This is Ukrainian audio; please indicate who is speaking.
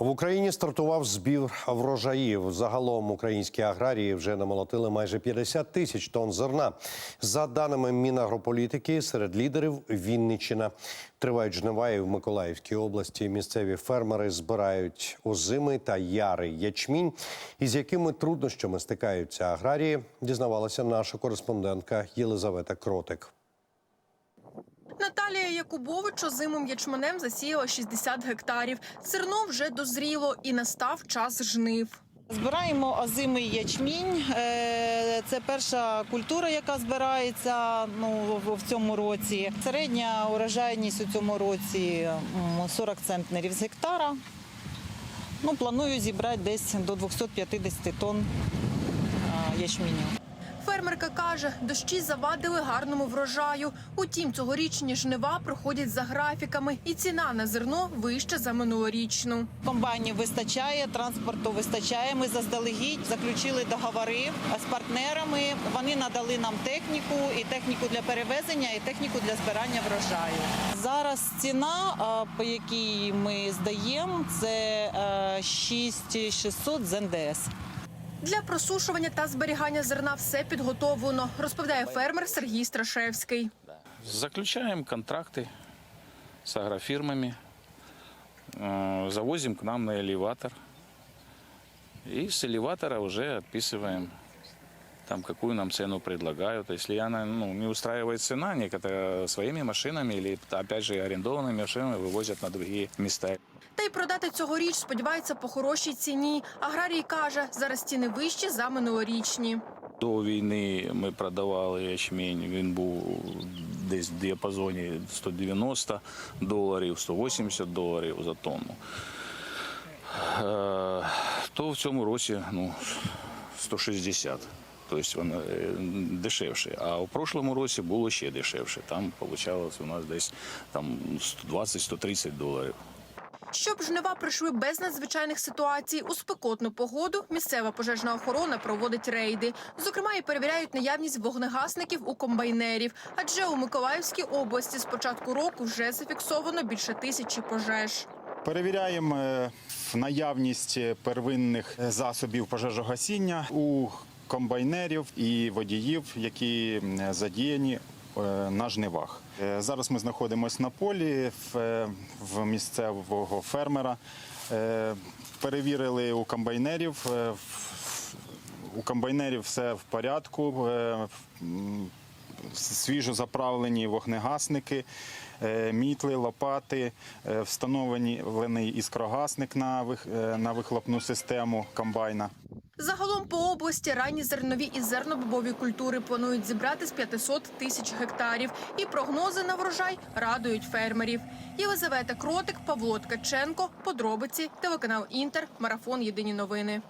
Speaker 1: В Україні стартував збір врожаїв. Загалом українські аграрії вже намолотили майже 50 тисяч тонн зерна. За даними Мінагрополітики, серед лідерів Вінниччина. Тривають жнива і в Миколаївській області. Місцеві фермери збирають озими та яри ячмінь. Із якими труднощами стикаються аграрії, дізнавалася наша кореспондентка Єлизавета Кротик.
Speaker 2: Наталія Якубович озимим ячменем засіяла 60 гектарів. Зерно вже дозріло і настав час жнив.
Speaker 3: Збираємо озимий ячмінь. Е, Це перша культура, яка збирається ну, в- цьому році. Середня урожайність у цьому році м, 40 центнерів з гектара. Ну, планую зібрати десь до 250 тонн а, ячменю.
Speaker 2: Фермерка каже, дощі завадили гарному врожаю. Утім, цьогорічні жнива проходять за графіками, і ціна на зерно вища за минулорічну.
Speaker 3: Комбайнів вистачає, транспорту вистачає. Ми заздалегідь заключили договори з партнерами. Вони надали нам техніку і техніку для перевезення, і техніку для збирання врожаю. Зараз ціна, по якій ми здаємо, це е, 6600 з НДС.
Speaker 2: Для просушування та зберігання зерна все підготовлено, розповідає фермер Сергій Страшевський.
Speaker 4: Заключаем контракты с агрофирмами, э, завозим к нам на элеватор. И с элеватора уже отписываем там, какую нам цену предлагают. Если она ну, не устраивает цена, некоторые своими машинами или, опять же, арендованными машинами вывозят на другие места.
Speaker 2: Та й продати цьогоріч сподівається по хорошій ціні. Аграрій каже, зараз ціни вищі за минулорічні.
Speaker 4: До війни ми продавали ячмінь, він був десь в діапазоні 190 доларів, 180 доларів за тонну. Е, То в цьому році ну, 160. Тобто воно е, дешевше. А у прошлому році було ще дешевше. Там вийшло у нас десь там 120-130 доларів.
Speaker 2: Щоб жнива пройшли без надзвичайних ситуацій, у спекотну погоду місцева пожежна охорона проводить рейди. Зокрема, і перевіряють наявність вогнегасників у комбайнерів. Адже у Миколаївській області з початку року вже зафіксовано більше тисячі пожеж.
Speaker 5: Перевіряємо е, наявність первинних засобів пожежогасіння у комбайнерів і водіїв, які задіяні е, на жнивах. Е, Зараз ми знаходимося на полі в, е, місцевого фермера. Е, Перевірили у комбайнерів. е, У комбайнерів все в порядку. е, свіжо заправлені вогнегасники, е, мітли, лопати, е, встановлений іскрогасник е, на вихлопну систему комбайна.
Speaker 2: Загалом по області ранні зернові і зернобобові культури планують зібрати з 500 тисяч гектарів. І прогнози на врожай радують фермерів. Єлизавета Кротик, Павло Ткаченко. Подробиці телеканал Інтер. Марафон. Єдині новини.